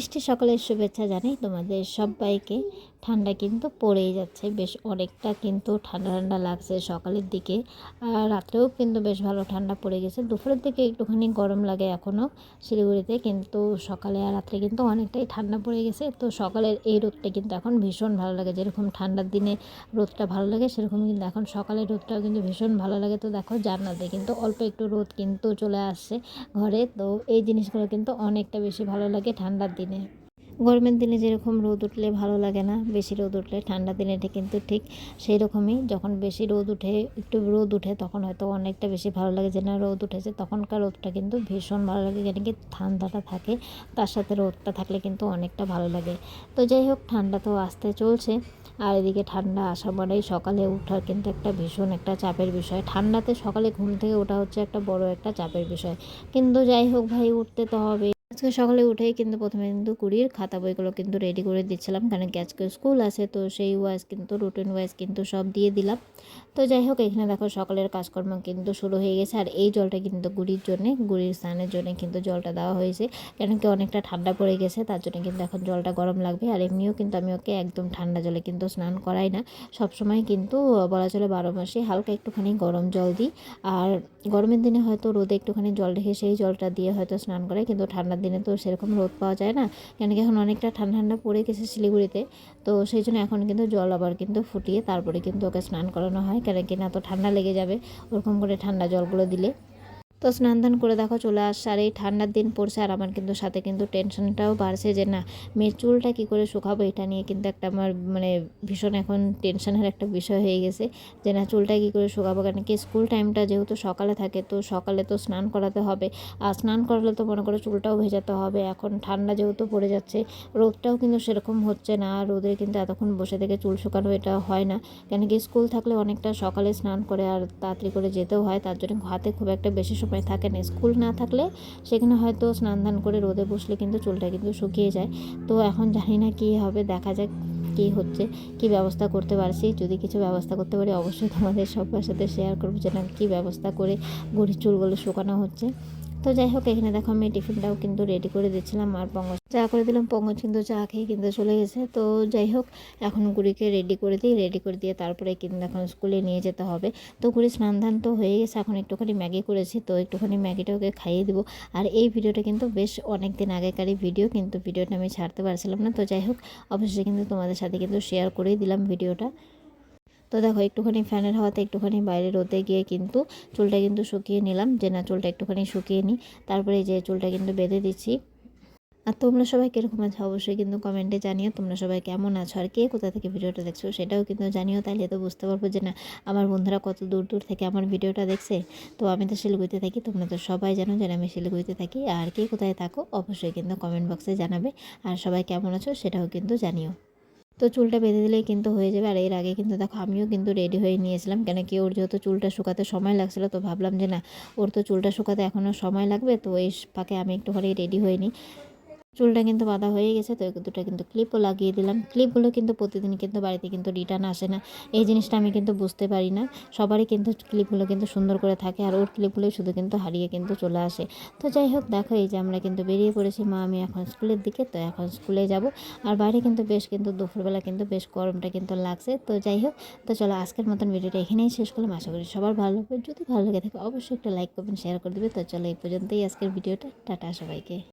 মিষ্টি সকলের শুভেচ্ছা জানাই তোমাদের সবাইকে। ঠান্ডা কিন্তু পড়েই যাচ্ছে, বেশ অনেকটা কিন্তু ঠান্ডা ঠান্ডা লাগছে সকালের দিকে। আর রাত্রেও কিন্তু বেশ ভালো ঠান্ডা পড়ে গেছে। দুপুরের দিকে একটুখানি গরম লাগে এখনও শিলিগুড়িতে, কিন্তু সকালে আর রাত্রে কিন্তু অনেকটাই ঠান্ডা পড়ে গেছে। তো সকালের এই রোদটা কিন্তু এখন ভীষণ ভালো লাগে। যেরকম ঠান্ডার দিনে রোদটা ভালো লাগে সেরকম কিন্তু এখন সকালের রোদটাও কিন্তু ভীষণ ভালো লাগে। তো দেখো, জান্নাতে কিন্তু অল্প একটু রোদ কিন্তু চলে আসছে ঘরে। তো এই জিনিসগুলো কিন্তু অনেকটা বেশি ভালো লাগে ঠান্ডার দিনে। গরমের দিনে যেরকম রোদ উঠলে ভালো লাগে না, বেশি রোদ উঠলে ঠান্ডা দিনে কিন্তু ঠিক সেই রকমই যখন বেশি রোদ উঠে, একটু রোদ উঠে, তখন হয়তো অনেকটা বেশি ভালো লাগে। যে না রোদ উঠেছে, তখনকার রোদটা কিন্তু ভীষণ ভালো লাগে। কেন কি ঠান্ডাটা থাকে, তার সাথে রোদটা থাকলে কিন্তু অনেকটা ভালো লাগে। তো যাই হোক, ঠান্ডা তো আসতে চলছে। আর এদিকে ঠান্ডা আসা মানেই সকালে ওঠার কিন্তু একটা ভীষণ একটা চাপের বিষয়। ঠান্ডাতে সকালে ঘুম থেকে ওঠা হচ্ছে একটা বড় একটা চাপের বিষয়। কিন্তু যাই হোক ভাই, উঠতে তো হবে আজকে সকালে উঠেই কিন্তু প্রথমে কিন্তু কুড়ির খাতা বইগুলো কিন্তু রেডি করে দিচ্ছিলাম। কারণ কি আজকে স্কুল আছে, তো সেই ওয়াইজ কিন্তু রুটিন ওয়াইজ কিন্তু সব দিয়ে দিলাম। তো যাই হোক, এখানে দেখো সকালের কাজকর্ম কিন্তু শুরু হয়ে গেছে। আর এই জলটা কিন্তু গুড়ির জন্যে, গুড়ির স্নানের জন্য কিন্তু জলটা দেওয়া হয়েছে। কেন কি অনেকটা ঠান্ডা পড়ে গেছে, তার জন্য কিন্তু এখন জলটা গরম লাগবে। আর এমনিও কিন্তু আমি ওকে একদম ঠান্ডা জলে কিন্তু স্নান করাই না। সবসময় কিন্তু, বলা চলে বারো মাসে হালকা একটুখানি গরম জল দিই। আর গরমের দিনে হয়তো রোদে একটুখানি জল রেখে সেই জলটা দিয়ে হয়তো স্নান করে, কিন্তু ঠান্ডার দিনে তো সেরকম রোদ পাওয়া যায় না। কেন কি এখন অনেকটা ঠান্ডা ঠান্ডা পড়ে গেছে শিলিগুড়িতে। তো সেই জন্য এখন কিন্তু জল আবার কিন্তু ফুটিয়ে তারপরে কিন্তু ওকে স্নান করানো হয়। কেন কি না তো ঠান্ডা লেগে যাবে। ওরকম করে ঠান্ডা জলগুলো দিলে। তো স্নান ধান করে দেখো চলে আসছে। আর এই ঠান্ডার দিন পড়ছে আর আমার কিন্তু সাথে কিন্তু টেনশনটাও বাড়ছে যে না, মেয়ের চুলটা কী করে শুকাবো এটা নিয়ে কিন্তু একটা আমার মানে ভীষণ এখন টেনশনের একটা বিষয় হয়ে গেছে যে না, চুলটা কী করে শুকাবো? কেন কি স্কুল টাইমটা যেহেতু সকালে থাকে, তো সকালে তো স্নান করাতে হবে। আর স্নান করালে তো মনে করো চুলটাও ভেজাতে হবে। এখন ঠান্ডা যেহেতু পড়ে যাচ্ছে, রোদটাও কিন্তু সেরকম হচ্ছে না। আর রোদে কিন্তু এতক্ষণ বসে থেকে চুল শুকানো এটা হয় না। কেন কি স্কুল থাকলে অনেকটা সকালে স্নান করে আর তাড়াতাড়ি করে যেতেও হয়। তার জন্য হাতে খুব একটা বেশি সময় থাকে না, স্কুল না থাকলে সেখানে হয়তো স্নান ধান করে রোদে বসলে কিন্তু চুলটা কিন্তু শুকিয়ে যায়। তো এখন জানি না কী হবে, দেখা যাক কী হচ্ছে, কি ব্যবস্থা করতে পারছি। যদি কিছু ব্যবস্থা করতে পারি, অবশ্যই তোমাদের সবার সাথে শেয়ার করব যে না কী ব্যবস্থা করে গড়ির চুলগুলো শুকানো হচ্ছে। তো যাই হোক, এখানে দেখো আমি টিফিনটাও কিন্তু রেডি করে দিচ্ছিলাম আর পঙ্গজ চা করে দিলাম। পঙ্গজ কিন্তু চা খেয়ে কিন্তু চলে গেছে। তো যাই হোক, এখন গুড়িকে রেডি করে দিই রেডি করে দিয়ে তারপরে কিন্তু এখন স্কুলে নিয়ে যেতে হবে। তো গুড়ি স্নান ধান তো হয়ে গেছে, এখন একটুখানি ম্যাগি করেছি, তো একটুখানি ম্যাগিটা ওকে খাইয়ে দেবো। আর এই ভিডিওটা কিন্তু বেশ অনেক দিন আগেকারই ভিডিও, কিন্তু ভিডিওটা আমি ছাড়তে পারছিলাম না। তো যাই হোক অবশ্যই কিন্তু তোমাদের সাথে কিন্তু শেয়ার করেই দিলাম ভিডিওটা। তো দেখো, একটুখানি ফ্যানের হাওয়াতে একটুখানি বাইরে রোদে গিয়ে কিন্তু চুলটা কিন্তু শুকিয়ে নিলাম। যে না, চুলটা একটুখানি শুকিয়ে নিই তারপরে যে চুলটা কিন্তু বেঁধে দিচ্ছি। আর তোমরা সবাই কীরকম আছো অবশ্যই কিন্তু কমেন্টে জানিও। তোমরা সবাই কেমন আছো আর কে কোথা থেকে ভিডিওটা দেখছ সেটাও কিন্তু জানিও। তাইলে তো বুঝতে পারব যে না, আমার বন্ধুরা কত দূর দূর থেকে আমার ভিডিওটা দেখছে। তো আমি তো শিলিগুড়িতে থাকি, তোমরা তো সবাই জানো যে আমি শিলিগুড়িতে থাকি। আর কে কোথায় থাকো অবশ্যই কিন্তু কমেন্ট বক্সে জানাবে। আর সবাই কেমন আছো সেটাও কিন্তু জানিও। তো চুলটা বেঁধে দিলেই কিন্তু হয়ে যাবে। আর এর আগে কিন্তু দেখো আমিও কিন্তু রেডি হয়ে নিয়েছিলাম। কেন কি ওর যেহেতু চুলটা শুকাতে সময় লাগছিল, তো ভাবলাম যে না, ওর তো চুলটা শুকাতে এখনও সময় লাগবে, তো এই ফাঁকে আমি একটুখানি রেডি হয়ে নিই। চুলটা কিন্তু বাঁধা হয়ে গেছে, তো দুটো কিন্তু ক্লিপও লাগিয়ে দিলাম। ক্লিপগুলো কিন্তু প্রতিদিন কিন্তু বাড়িতে কিন্তু রিটার্ন আসে না। এই জিনিসটা আমি কিন্তু বুঝতে পারি না। সবারই কিন্তু ক্লিপগুলো কিন্তু সুন্দর করে থাকে আর ওর ক্লিপগুলোই শুধু কিন্তু হারিয়ে কিন্তু চলে আসে। তো যাই হোক, দেখো এই যে আমরা কিন্তু বেরিয়ে পড়েছি। মা, আমি এখন স্কুলের দিকে, তো এখন স্কুলে যাব। আর বাইরে কিন্তু বেশ কিন্তু দুপুরবেলা কিন্তু বেশ গরমটা কিন্তু লাগছে। তো যাই হোক, তো চলো আজকের মতন ভিডিওটা এখানেই শেষ করলাম। আশা করি সবার ভালো লাগবে যদি ভালো লেগে থাকে, অবশ্যই একটা লাইক করবেন শেয়ার করে দেবে। তো চলো এই পর্যন্তই আজকের ভিডিওটা। টাটা সবাইকে।